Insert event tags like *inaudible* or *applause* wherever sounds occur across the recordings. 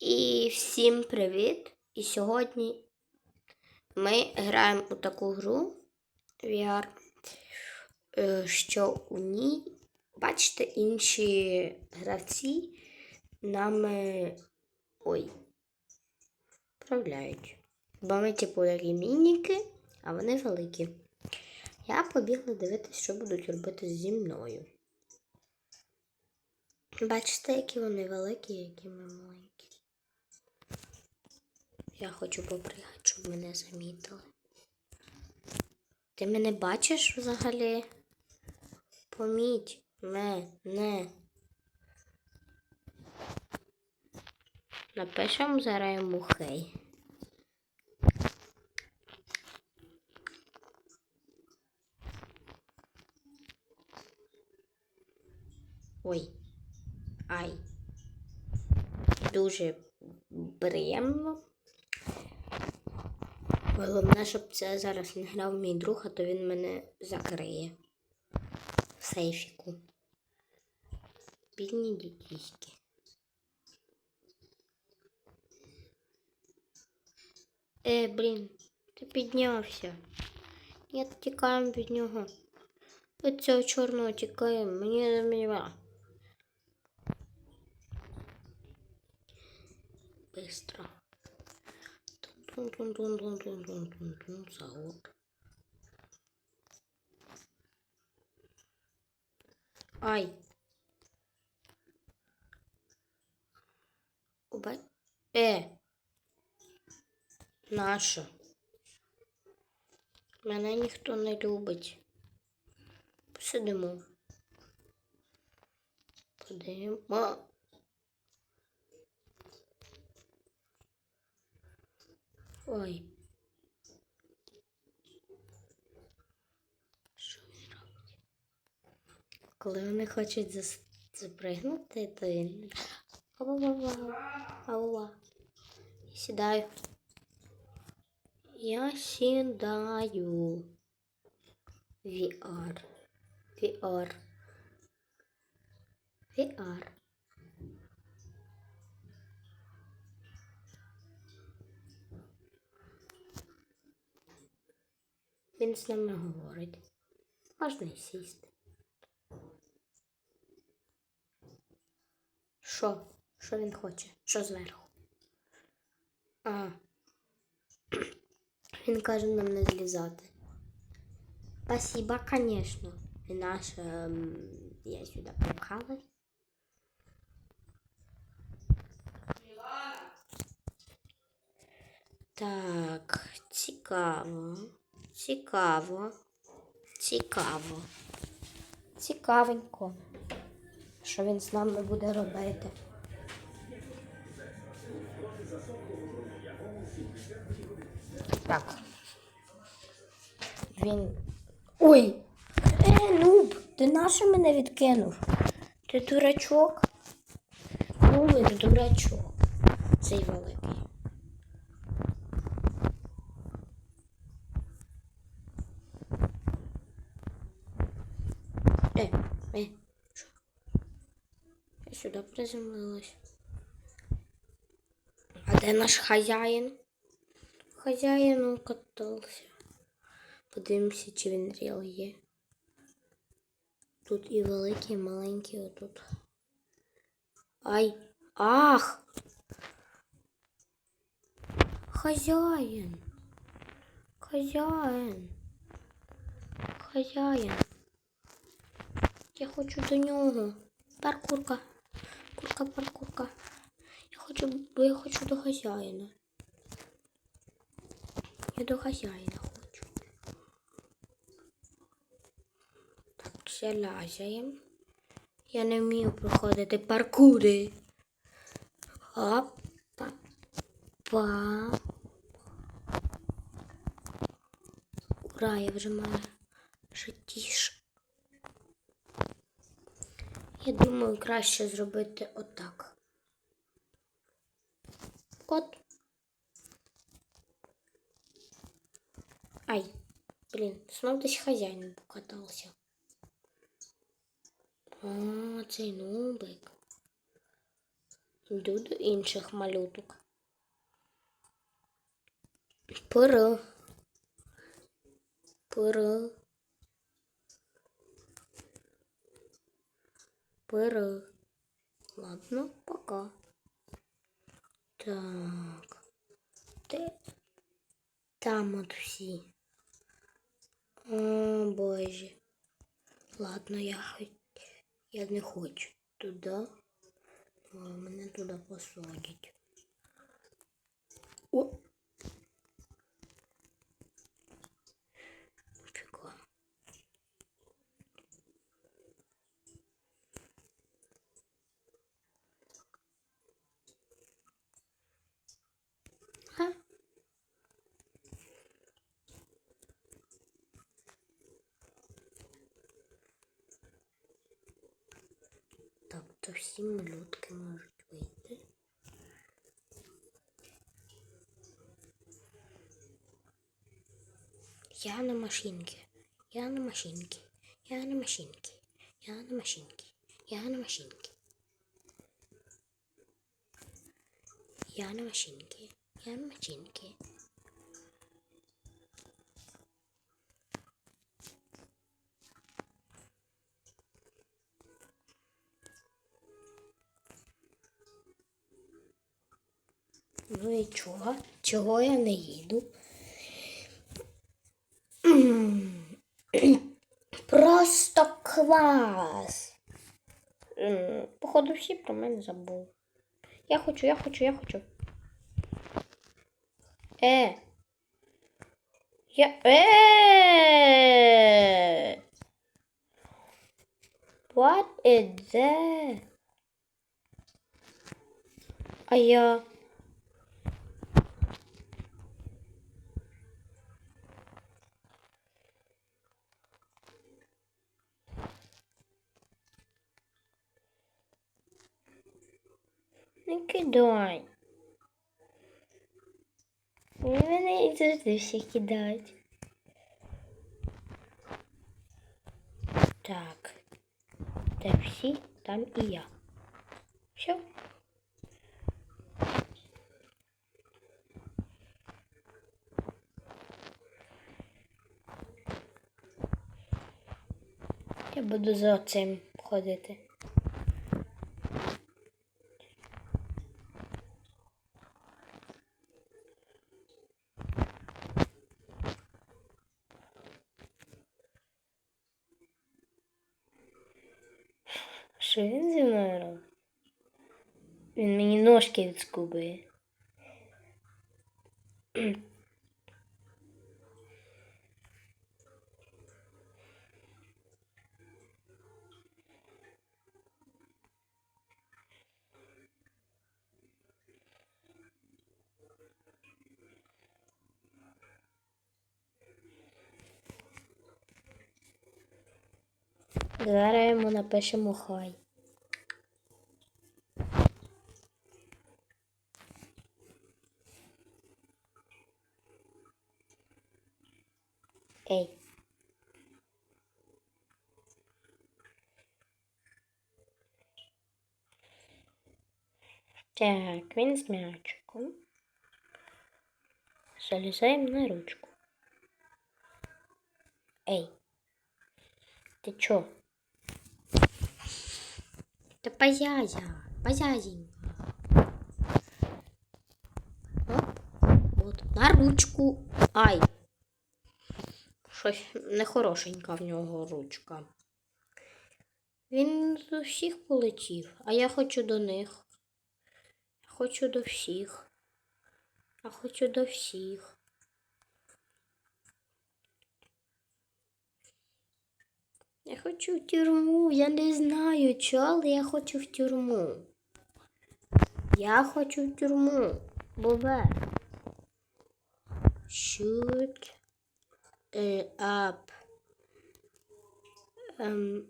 І всім привіт! І сьогодні ми граємо у таку гру VR, е, що у ній, бачите, інші гравці нами ой, управляють. Бо ми, типу, такі мініки, а вони великі. Я побігла дивитися, що будуть робити зі мною. Бачите, які вони великі, які ми маленькі. Я хочу попригати, щоб мене замітили. Ти мене бачиш взагалі? Поміть мене. Напишемо зараз йому хей. Ой. Ай. Дуже приємно. Головне, щоб це зараз не грав мій друг, а то він мене закриє в сейфіку. Бідні дітіськи. Е, блін, ти піднявся. Я тікаємо від нього. Від цього чорного тікаємо. Мені не Тун-тун-тун-тун-тун-тун-тун-тун. Завод. Ай. Убай. Е. Наша. Мене ніхто не любить. Посидимо. Подивимо. Ой. Що він робить? Коли вони хочуть зас... запригнути, то він. Я сідаю. Я сідаю. VR. VR. VR. Він з нами говорить. Можна й сісти. Що? Що він хоче? Що зверху? А. *clears throat* Він каже нам не злізати. Спасибо, конечно. І наша... м, Я сюди попхалась. Так, цікаво. Цікаво. Цікаво. Цікавенько. Що він з нами буде робити? Так. Він. Ой! Е, нуб! Ти нащо мене відкинув? Ти дурачок? Нубик, дурачок. Цей великий. Е, е, що? Я сюди приземлилась. А де наш хазяїн? Хазяїн укатався. Подивимося, чи він ріл є. Тут і великий, і маленький отут. Ай! Ах! Хазяїн! Хазяїн! Хазяїн! Я хочу до нього. Паркурка. Курка, паркурка. Я хочу, бо я хочу до хазяїна. Я до хазяїна хочу. Так, залазаємо. Я не вмію проходити паркури. Оп. Па. Па. Ура, я вже маю Я думаю, краще зробити отак. От. Ай, блін, знов десь хазяїн покатався. О, цей нубик. Йду до інших малюток. Пора. Пора. Пора. Ладно, пока. Так. Де? Там от всі. О, Боже. Ладно, я хоч... Я не хочу туди. О, мене туди посадять. О! Так, то всі малютки можуть вийти. Я на машинке. Я на машинке. Я на машинке. Я на машинке. Я на машинке. Я на машинке. Я на машинке. Ну і чого? Чого я не їду? Просто клас. Походу, всі про мене забули. Я хочу, я хочу, я хочу. Е. Я. Е. What is that? А я. Не кидай. Мене і завжди всі кидають. Так. Де всі, там і я. Все. Я буду за цим ходити. Що він зі мною робить? Він мені ножки відскубує. Зараз йому напишемо хай. Ей. Так, він з м'ячиком. Залізаємо на ручку. Ей. Ти чо? Та позязя, позязенька. Оп, от, на ручку. Ай. Щось нехорошенька в нього ручка. Він до всіх полетів, а я хочу до них. Я хочу до всіх. Я хочу до всіх. Я хочу в тюрму. Я не знаю, чого, але я хочу в тюрму. Я хочу в тюрму. Бобе. Shoot up. Ем.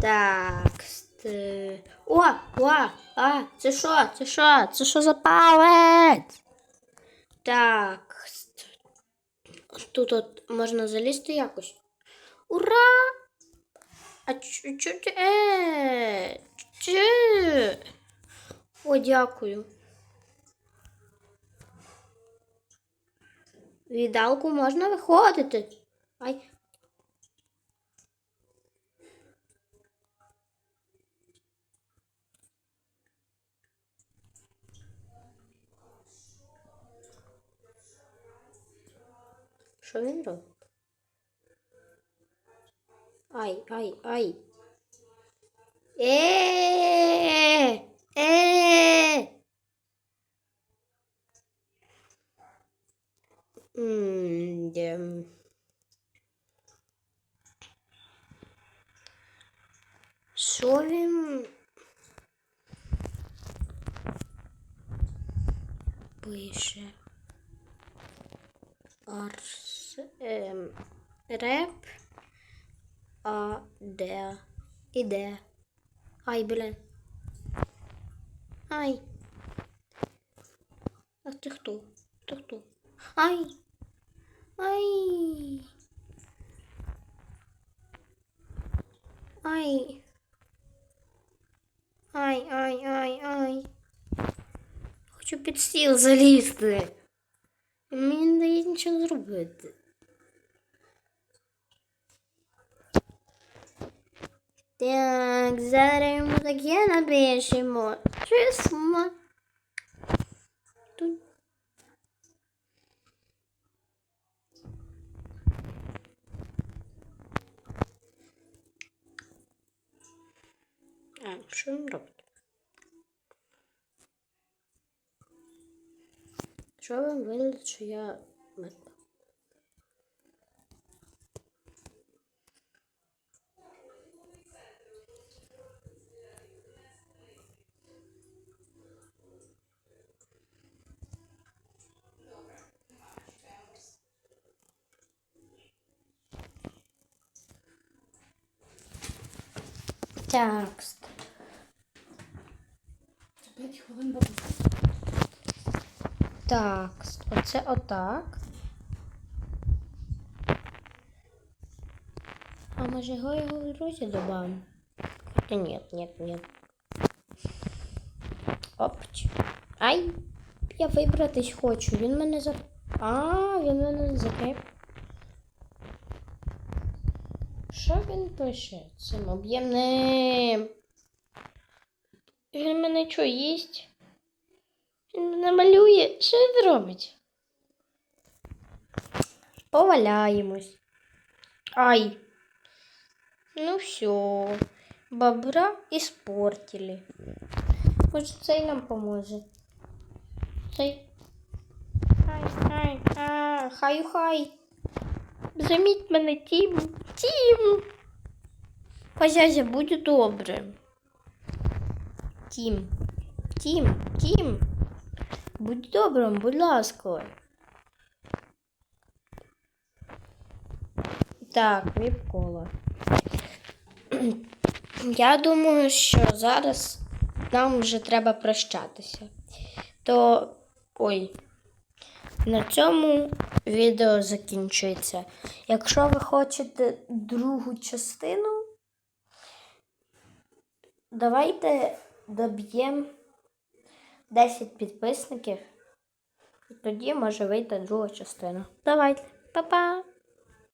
Так. ст- О, о, а, це що? Це що? Це що за палець? Так. Тут от можна залізти якось. Ура! А чу чу ти? Е. О, дякую. Віддалку можна виходити. Ай. Що він робить? Ай, ай, ай. Е, е. М, де. Що він пише? Арс, реп, а де, іде. Ай, блін. Ай. А ти хто? Ти хто? Ай. Ай. Ай. Ай, ай, ай, ай. Хочу під стіл залізти. Мені не дають нічого зробити. Так, зараз йому таке напишемо. Чесно. Тут. А, що він робить? Що він виглядить, що я? Текст. П'ять хвилин бабуся. Так, оце отак. А може його його в друзі добавимо? Хотя нет, нет, нет. Опч. Ай! Я вибратись хочу. Він мене за. А, він мене не закрив. Що він пише цим об'ємним? Він мене що їсть? Він мене малює. Що він робить? Поваляємось. Ай. Ну все. Бобра испортили. Може, цей нам поможе. Цей. Хай, хай, а, хай, хай. Заміть мене, Тім. Тім. Позязя, буде добре. Тім. Тім, Тім. Будь добрим, будь ласка. Так, віп-кола. *clears throat* Я думаю, що зараз нам вже треба прощатися. То ой, на цьому відео закінчується. Якщо ви хочете другу частину, давайте доб'ємо 10 підписників. І тоді може вийти друга частина. Давайте, па-па!